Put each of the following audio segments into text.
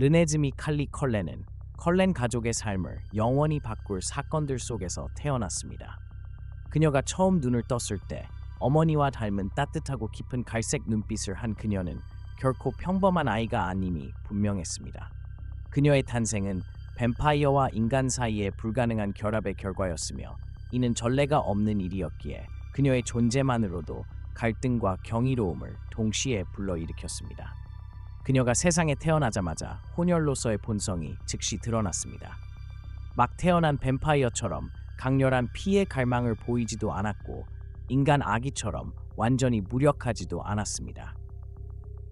르네즈미 칼리 컬렌은 컬렌 가족의 삶을 영원히 바꿀 사건들 속에서 태어났습니다. 그녀가 처음 눈을 떴을 때 어머니와 닮은 따뜻하고 깊은 갈색 눈빛을 한 그녀는 결코 평범한 아이가 아님이 분명했습니다. 그녀의 탄생은 뱀파이어와 인간 사이의 불가능한 결합의 결과였으며 이는 전례가 없는 일이었기에 그녀의 존재만으로도 갈등과 경이로움을 동시에 불러일으켰습니다. 그녀가 세상에 태어나자마자 혼혈로서의 본성이 즉시 드러났습니다. 막 태어난 뱀파이어처럼 강렬한 피의 갈망을 보이지도 않았고 인간 아기처럼 완전히 무력하지도 않았습니다.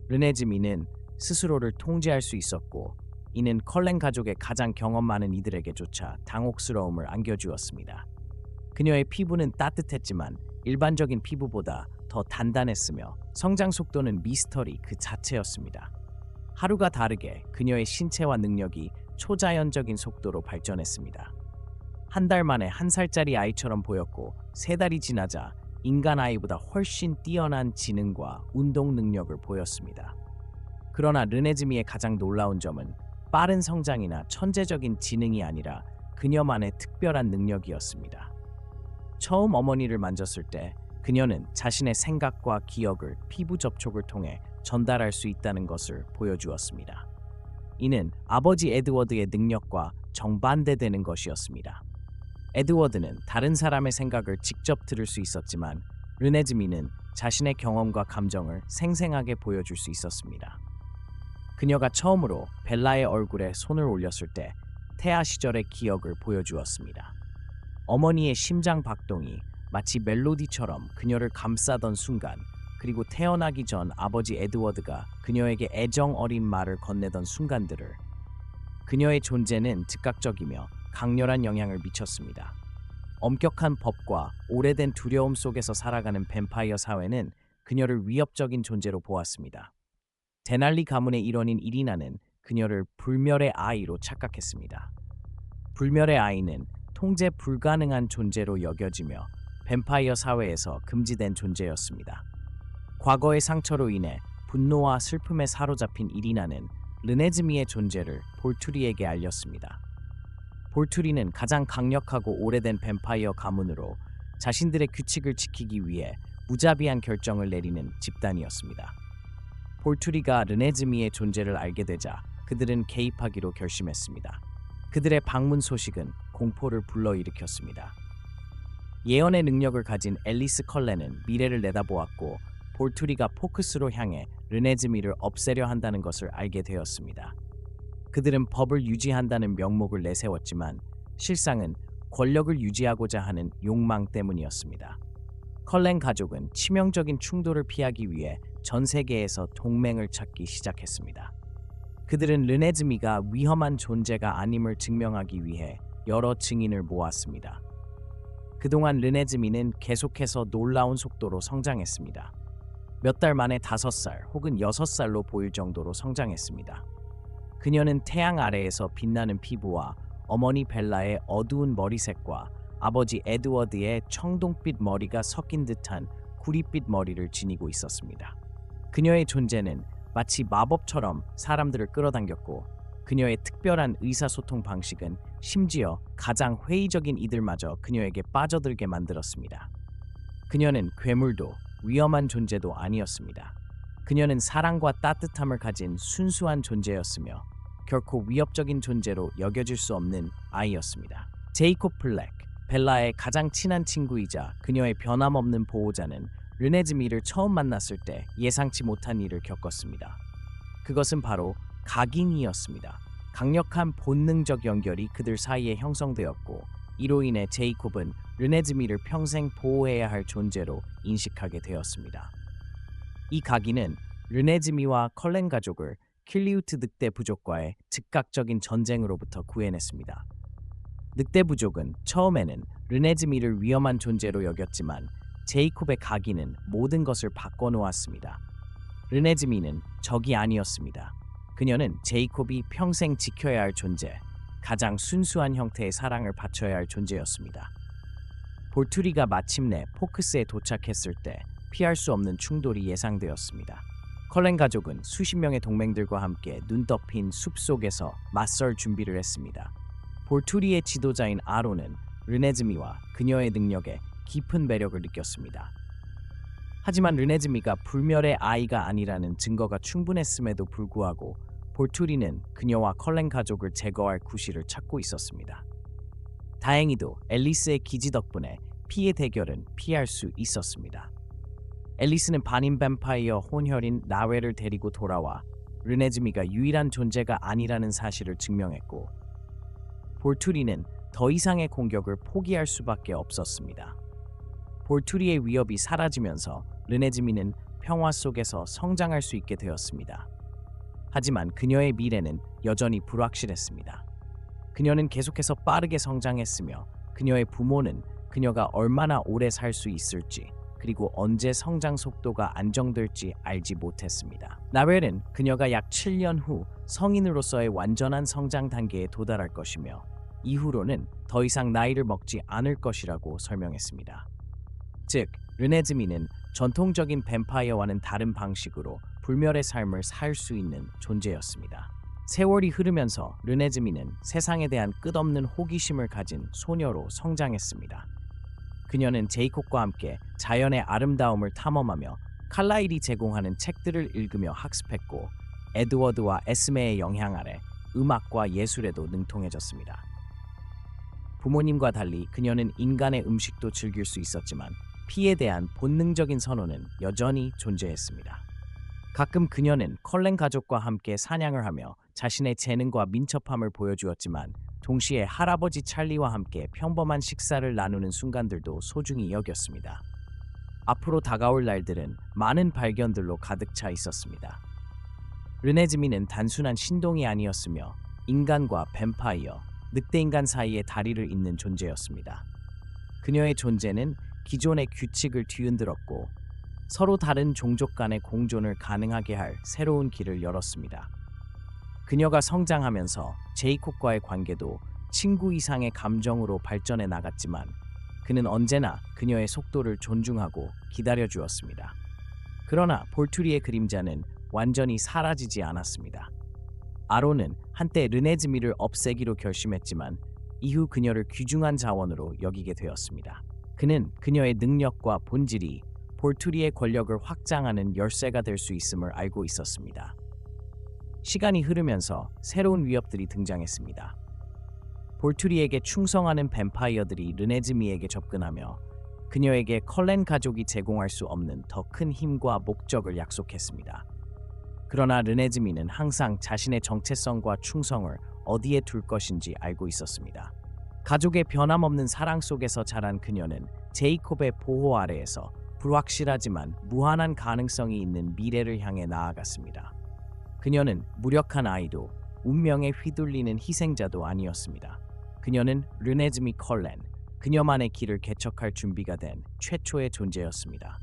르네즈미는 스스로를 통제할 수 있었고 이는 컬렌 가족의 가장 경험 많은 이들에게조차 당혹스러움을 안겨주었습니다. 그녀의 피부는 따뜻했지만 일반적인 피부보다 더 단단했으며 성장 속도는 미스터리 그 자체였습니다. 하루가 다르게 그녀의 신체와 능력이 초자연적인 속도로 발전했습니다. 한 달 만에 한 살짜리 아이처럼 보였고 세 달이 지나자 인간 아이보다 훨씬 뛰어난 지능과 운동 능력을 보였습니다. 그러나 르네즈미의 가장 놀라운 점은 빠른 성장이나 천재적인 지능이 아니라 그녀만의 특별한 능력이었습니다. 처음 어머니를 만졌을 때 그녀는 자신의 생각과 기억을 피부 접촉을 통해 전달할 수 있다는 것을 보여주었습니다. 이는 아버지 에드워드의 능력과 정반대되는 것이었습니다. 에드워드는 다른 사람의 생각을 직접 들을 수 있었지만 르네즈미는 자신의 경험과 감정을 생생하게 보여줄 수 있었습니다. 그녀가 처음으로 벨라의 얼굴에 손을 올렸을 때 태아 시절의 기억을 보여주었습니다. 어머니의 심장 박동이 마치 멜로디처럼 그녀를 감싸던 순간 그리고 태어나기 전 아버지 에드워드가 그녀에게 애정 어린 말을 건네던 순간들을 그녀의 존재는 즉각적이며 강렬한 영향을 미쳤습니다. 엄격한 법과 오래된 두려움 속에서 살아가는 뱀파이어 사회는 그녀를 위협적인 존재로 보았습니다. 데날리 가문의 일원인 이리나는 그녀를 불멸의 아이로 착각했습니다. 불멸의 아이는 통제 불가능한 존재로 여겨지며 뱀파이어 사회에서 금지된 존재였습니다. 과거의 상처로 인해 분노와 슬픔에 사로잡힌 이리나는 르네즈미의 존재를 볼투리에게 알렸습니다. 볼투리는 가장 강력하고 오래된 뱀파이어 가문으로 자신들의 규칙을 지키기 위해 무자비한 결정을 내리는 집단이었습니다. 볼투리가 르네즈미의 존재를 알게 되자 그들은 개입하기로 결심했습니다. 그들의 방문 소식은 공포를 불러일으켰습니다. 예언의 능력을 가진 앨리스 컬렌은 미래를 내다보았고 볼투리가 포크스로 향해 르네즈미를 없애려 한다는 것을 알게 되었습니다. 그들은 법을 유지한다는 명목을 내세웠지만 실상은 권력을 유지하고자 하는 욕망 때문이었습니다. 컬렌 가족은 치명적인 충돌을 피하기 위해 전 세계에서 동맹을 찾기 시작했습니다. 그들은 르네즈미가 위험한 존재가 아님을 증명하기 위해 여러 증인을 모았습니다. 그동안 르네즈미는 계속해서 놀라운 속도로 성장했습니다. 몇 달 만에 다섯 살 혹은 여섯 살로 보일 정도로 성장했습니다. 그녀는 태양 아래에서 빛나는 피부와 어머니 벨라의 어두운 머리색과 아버지 에드워드의 청동빛 머리가 섞인 듯한 구릿빛 머리를 지니고 있었습니다. 그녀의 존재는 마치 마법처럼 사람들을 끌어당겼고 그녀의 특별한 의사소통 방식은 심지어 가장 회의적인 이들마저 그녀에게 빠져들게 만들었습니다. 그녀는 괴물도 위험한 존재도 아니었습니다. 그녀는 사랑과 따뜻함을 가진 순수한 존재였으며 결코 위협적인 존재로 여겨질 수 없는 아이였습니다. 제이콥 플렉, 벨라의 가장 친한 친구이자 그녀의 변함없는 보호자는 르네즈미를 처음 만났을 때 예상치 못한 일을 겪었습니다. 그것은 바로 각인이었습니다. 강력한 본능적 연결이 그들 사이에 형성되었고 이로 인해 제이콥은 르네즈미를 평생 보호해야 할 존재로 인식하게 되었습니다. 이 각인은 르네즈미와 컬렌 가족을 킬리우트 늑대 부족과의 즉각적인 전쟁으로부터 구해냈습니다. 늑대 부족은 처음에는 르네즈미를 위험한 존재로 여겼지만 제이콥의 각인은 모든 것을 바꿔놓았습니다. 르네즈미는 적이 아니었습니다. 그녀는 제이콥이 평생 지켜야 할 존재, 가장 순수한 형태의 사랑을 바쳐야 할 존재였습니다. 볼투리가 마침내 포크스에 도착했을 때 피할 수 없는 충돌이 예상되었습니다. 컬렌 가족은 수십 명의 동맹들과 함께 눈 덮인 숲 속에서 맞설 준비를 했습니다. 볼투리의 지도자인 아로는 르네즈미와 그녀의 능력에 깊은 매력을 느꼈습니다. 하지만 르네즈미가 불멸의 아이가 아니라는 증거가 충분했음에도 불구하고 볼투리는 그녀와 컬렌 가족을 제거할 구실을 찾고 있었습니다. 다행히도 앨리스의 기지 덕분에 피해 대결은 피할 수 있었습니다. 앨리스는 반인 뱀파이어 혼혈인 나웨를 데리고 돌아와 르네즈미가 유일한 존재가 아니라는 사실을 증명했고 볼투리는 더 이상의 공격을 포기할 수밖에 없었습니다. 볼투리의 위협이 사라지면서 르네즈미는 평화 속에서 성장할 수 있게 되었습니다. 하지만 그녀의 미래는 여전히 불확실했습니다. 그녀는 계속해서 빠르게 성장했으며 그녀의 부모는 그녀가 얼마나 오래 살 수 있을지 그리고 언제 성장 속도가 안정될지 알지 못했습니다. 나웰은 그녀가 약 7년 후 성인으로서의 완전한 성장 단계에 도달할 것이며 이후로는 더 이상 나이를 먹지 않을 것이라고 설명했습니다. 즉, 르네즈미는 전통적인 뱀파이어와는 다른 방식으로 불멸의 삶을 살 수 있는 존재였습니다. 세월이 흐르면서 르네즈미는 세상에 대한 끝없는 호기심을 가진 소녀로 성장했습니다. 그녀는 제이콥과 함께 자연의 아름다움을 탐험하며 칼라일이 제공하는 책들을 읽으며 학습했고 에드워드와 에스메의 영향 아래 음악과 예술에도 능통해졌습니다. 부모님과 달리 그녀는 인간의 음식도 즐길 수 있었지만 피에 대한 본능적인 선호는 여전히 존재했습니다. 가끔 그녀는 컬렌 가족과 함께 사냥을 하며 자신의 재능과 민첩함을 보여주었지만 동시에 할아버지 찰리와 함께 평범한 식사를 나누는 순간들도 소중히 여겼습니다. 앞으로 다가올 날들은 많은 발견들로 가득 차 있었습니다. 르네즈미는 단순한 신동이 아니었으며 인간과 뱀파이어, 늑대인간 사이의 다리를 잇는 존재였습니다. 그녀의 존재는 기존의 규칙을 뒤흔들었고 서로 다른 종족 간의 공존을 가능하게 할 새로운 길을 열었습니다. 그녀가 성장하면서 제이콥과의 관계도 친구 이상의 감정으로 발전해 나갔지만 그는 언제나 그녀의 속도를 존중하고 기다려 주었습니다. 그러나 볼투리의 그림자는 완전히 사라지지 않았습니다. 아로는 한때 르네즈미를 없애기로 결심했지만 이후 그녀를 귀중한 자원으로 여기게 되었습니다. 그는 그녀의 능력과 본질이 볼투리의 권력을 확장하는 열쇠가 될 수 있음을 알고 있었습니다. 시간이 흐르면서 새로운 위협들이 등장했습니다. 볼투리에게 충성하는 뱀파이어들이 르네즈미에게 접근하며 그녀에게 컬렌 가족이 제공할 수 없는 더 큰 힘과 목적을 약속했습니다. 그러나 르네즈미는 항상 자신의 정체성과 충성을 어디에 둘 것인지 알고 있었습니다. 가족의 변함없는 사랑 속에서 자란 그녀는 제이콥의 보호 아래에서 불확실하지만 무한한 가능성이 있는 미래를 향해 나아갔습니다. 그녀는 무력한 아이도 운명에 휘둘리는 희생자도 아니었습니다. 그녀는 르네즈미 컬렌, 그녀만의 길을 개척할 준비가 된 최초의 존재였습니다.